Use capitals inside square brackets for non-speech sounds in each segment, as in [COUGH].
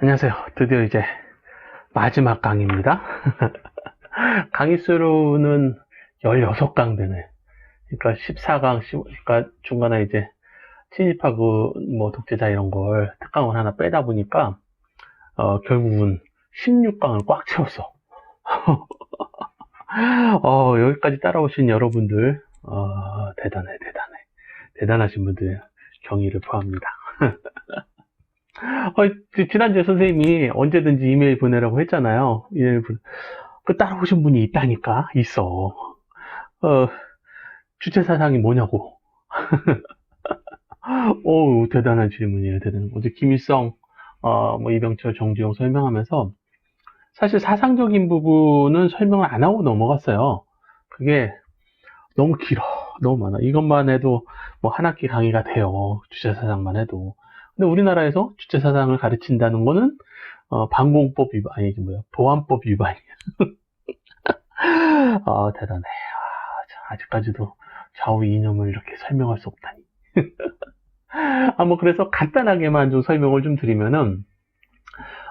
안녕하세요. 드디어 이제 마지막 강의입니다. [LAUGHS] 강의 수로는 16강 되네. 그러니까 14강, 15, 그러니까 중간에 이제 친입하고 뭐 독재자 이런 걸 특강을 하나 빼다 보니까 어, 결국은 16강을 꽉 채웠어. [LAUGHS] 어, 여기까지 따라오신 여러분들 어, 대단해, 대단해. 대단하신 분들 경의를 표합니다. [LAUGHS] 어, 지- 지난주에 선생님이 언제든지 이메일 보내라고 했잖아요. 이메일 보- 그 따라오신 분이 있다니까, 있어. 어, 주체 사상이 뭐냐고. 오, [LAUGHS] 대단한 질문이에요, 대단한. 어제 김일성, 어, 뭐 이병철, 정주영 설명하면서 사실 사상적인 부분은 설명을 안 하고 넘어갔어요. 그게 너무 길어. 너무 많아. 이것만 해도 뭐 한 학기 강의가 돼요. 주체 사상만 해도. 근데 우리나라에서 주체 사상을 가르친다는 거는 어, 방공법 위반 아니지 뭐야 보안법 위반이야. 아 [LAUGHS] 대단해. 아, 참, 아직까지도 좌우 이념을 이렇게 설명할 수 없다니. [LAUGHS] 아 뭐 그래서 간단하게만 좀 설명을 좀 드리면은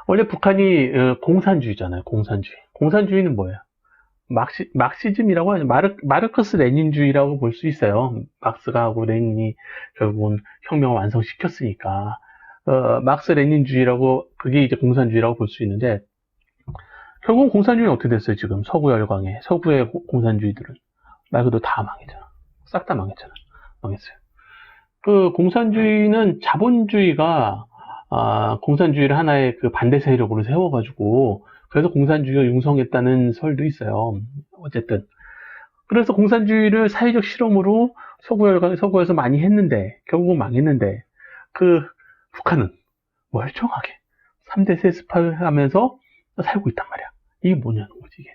원래 북한이 어, 공산주의잖아요. 공산주의. 공산주의는 뭐예요? 막시, 막시즘이라고 하죠. 마르, 마르크스 레닌주의라고 볼 수 있어요. 막스가 하고 레닌이 결국은 혁명을 완성시켰으니까. 어, 막스 레닌주의라고, 그게 이제 공산주의라고 볼 수 있는데, 결국은 공산주의는 어떻게 됐어요, 지금? 서구 열강에. 서구의 고- 공산주의들은. 말 그대로 다 망했잖아. 싹 다 망했잖아. 망했어요. 그 공산주의는 자본주의가, 아, 공산주의를 하나의 그 반대 세력으로 세워가지고, 그래서 공산주의가 융성했다는 설도 있어요. 어쨌든. 그래서 공산주의를 사회적 실험으로 서구 열강, 서구에서 많이 했는데, 결국은 망했는데, 그, 북한은 멀쩡하게 3대 세습을 하면서 살고 있단 말이야. 이게 뭐냐는 거지, 이게.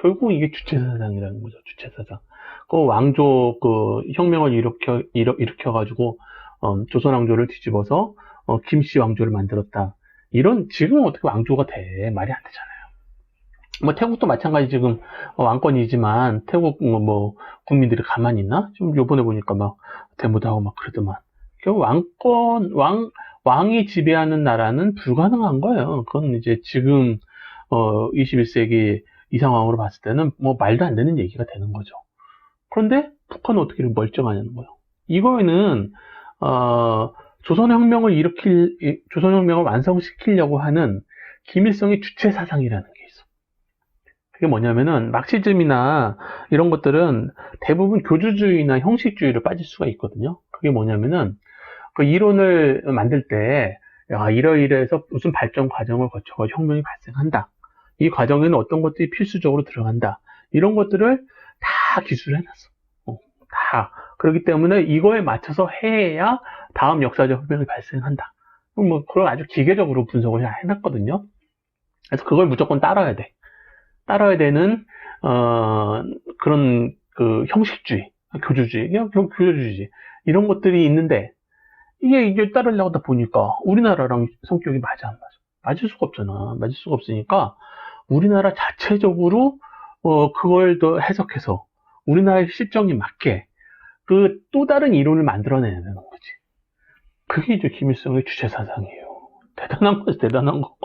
결국 이게 주체사상이라는 거죠, 주체사상. 그 왕조, 그, 혁명을 일으켜, 일으, 일으켜가지고, 어, 조선왕조를 뒤집어서, 어, 김씨 왕조를 만들었다. 이런, 지금 어떻게 왕조가 돼? 말이 안 되잖아요. 뭐, 태국도 마찬가지 지금, 어, 왕권이지만, 태국, 뭐, 뭐, 국민들이 가만히 있나? 좀 요번에 보니까 막, 데모도 하고 막 그러더만. 결국 왕권, 왕, 왕이 지배하는 나라는 불가능한 거예요. 그건 이제 지금, 어, 21세기 이 상황으로 봤을 때는 뭐 말도 안 되는 얘기가 되는 거죠. 그런데 북한은 어떻게 멀쩡하냐는 거예요. 이거는, 어, 조선혁명을 일으킬, 이- 조선혁명을 완성시키려고 하는 김일성의 주체 사상이라는. 그게 뭐냐면은, 막시즘이나 이런 것들은 대부분 교주주의나 형식주의로 빠질 수가 있거든요. 그게 뭐냐면은, 그 이론을 만들 때, 야, 이러이러해서 무슨 발전 과정을 거쳐서 혁명이 발생한다. 이 과정에는 어떤 것들이 필수적으로 들어간다. 이런 것들을 다 기술을 해놨어. 어, 다. 그렇기 때문에 이거에 맞춰서 해야 다음 역사적 혁명이 발생한다. 뭐, 그걸 아주 기계적으로 분석을 해놨거든요. 그래서 그걸 무조건 따라야 돼. 따라야 되는, 어, 그런, 그, 형식주의, 교주주의, 그냥 교- 교주주의. 이런 것들이 있는데, 이게 이제 따르려고 하다 보니까 우리나라랑 성격이 맞아 안 맞아? 맞을 수가 없잖아. 맞을 수가 없으니까 우리나라 자체적으로 어 그걸 더 해석해서 우리나라의 실정에 맞게 그 또 다른 이론을 만들어내야 되는 거지. 그게 이제 김일성의 주체 사상이에요. 대단한 거지, 대단한 거.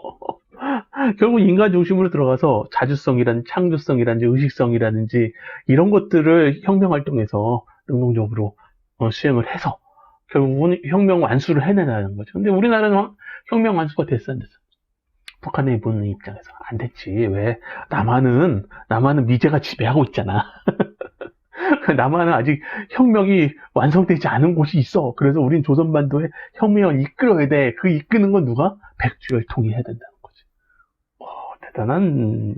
결국 인간 중심으로 들어가서 자주성이라든지 창조성이라든지 의식성이라든지 이런 것들을 혁명 활동에서 능동적으로 어, 수행을 해서 결국은 혁명 완수를 해내라는 거죠. 근데 우리나라는 황- 혁명 완수가 됐어, 안 됐어? 북한에 보는 입장에서 안 됐지. 왜? 남한은, 남한은 미제가 지배하고 있잖아. [LAUGHS] 남한은 아직 혁명이 완성되지 않은 곳이 있어. 그래서 우린 조선반도에 혁명을 이끌어야 돼. 그 이끄는 건 누가? 백주열통이 해야. 와, 대단한,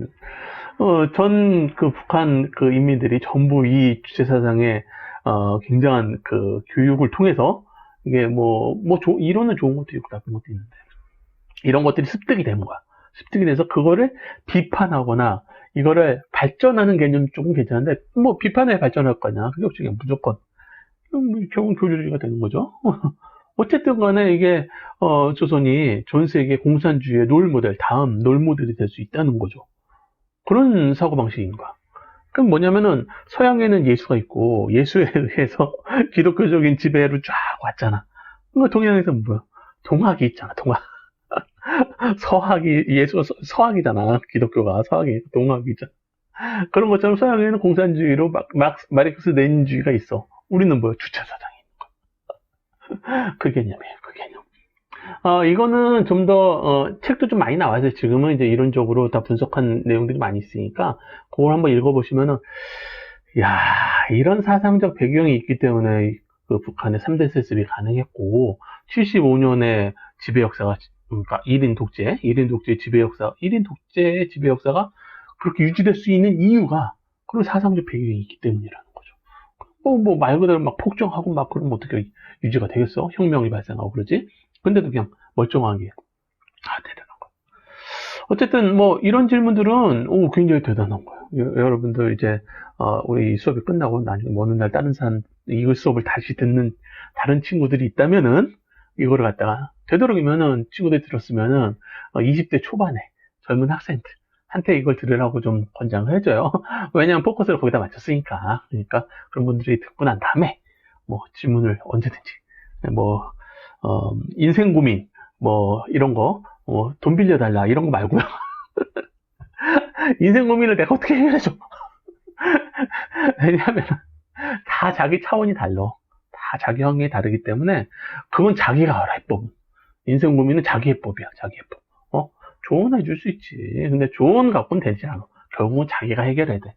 어, 전 그 북한 그 인민들이 전부 이 주체 사상에 어, 굉장한 그 교육을 통해서 이게 뭐, 뭐, 조- 이론은 좋은 것도 있고 나쁜 것도 있는데 이런 것들이 습득이 된 거야. 습득이 돼서 그거를 비판하거나 이거를 발전하는 개념 조금 괜찮은데 뭐 비판에 발전할 거냐 그게 없이 무조건 그럼 뭐 결국 교주주의가 되는 거죠. [LAUGHS] 어쨌든 간에 이게 어, 조선이 전 세계 공산주의의 롤 모델 다음 롤 모델이 될 수 있다는 거죠. 그런 사고 방식인 거야. 그럼 뭐냐면은 서양에는 예수가 있고 예수에 의해서 [LAUGHS] 기독교적인 지배로 쫙 왔잖아. 그러니까 동양에서는 뭐야? 동학이 있잖아, 동학. [LAUGHS] 서학이 예수 서- 서학이잖아 기독교가 서학이 동학이잖아 그런 것처럼 서양에는 공산주의로 막, 막 마르크스 레닌주의가 있어 우리는 뭐야 거야 그 개념이에요 그 개념 어, 이거는 좀 더, 어, 책도 좀 많이 나와서 지금은 이제 이론적으로 다 분석한 내용들이 많이 있으니까, 그걸 한번 읽어보시면은, 야 이런 사상적 배경이 있기 때문에 그 북한의 3대 세습이 가능했고, 75년의 지배 역사가, 그러니까 1인 독재, 1인 독재 지배 역사, 1인 독재의 지배 역사가 그렇게 유지될 수 있는 이유가 그런 사상적 배경이 있기 때문이라는. 뭐, 뭐, 말 그대로 막 폭정하고 막 그러면 어떻게 유지가 되겠어? 혁명이 발생하고 그러지? 근데도 그냥 멀쩡하게 아 대단한 거. 어쨌든 뭐 이런 질문들은 오 굉장히 대단한 거예요. 여- 여러분들 이제 어, 우리 이 수업이 끝나고 나중에 어느 날 다른 사람 이 수업을 다시 듣는 다른 친구들이 있다면은 이거를 갖다가 되도록이면은 친구들이 들었으면은 어, 20대 초반에 젊은 학생들 한테 이걸 들으라고 좀 권장을 해줘요. [LAUGHS] 왜냐하면 포커스를 거기다 맞췄으니까. 그러니까 그런 분들이 듣고 난 다음에 뭐 질문을 언제든지 뭐 어, 인생 고민, 뭐, 이런 거, 뭐, 돈 빌려달라, 이런 거 말고요. [LAUGHS] 인생 고민을 내가 어떻게 해결해줘? [LAUGHS] 왜냐하면, 다 자기 차원이 달라. 다 자기 환경이 다르기 때문에, 그건 자기가 알아, 해법은. 인생 고민은 자기 해법이야, 자기 해법. 어? 조언 해 줄 수 있지. 근데 조언 갖고는 되지 않아. 결국은 자기가 해결해야 돼.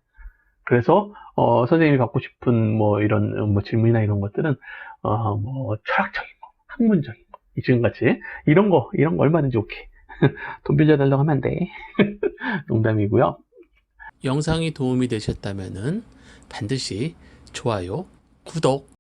그래서, 어, 선생님이 받고 싶은, 뭐, 이런, 뭐, 질문이나 이런 것들은, 어, 뭐, 철학적인 거, 학문적인 거, 지금같이, 이런 거, 이런 거 얼마든지 오케이. [LAUGHS] 돈 빌려달라고 하면 안 돼. [LAUGHS] 농담이고요. 영상이 도움이 되셨다면 반드시 좋아요, 구독,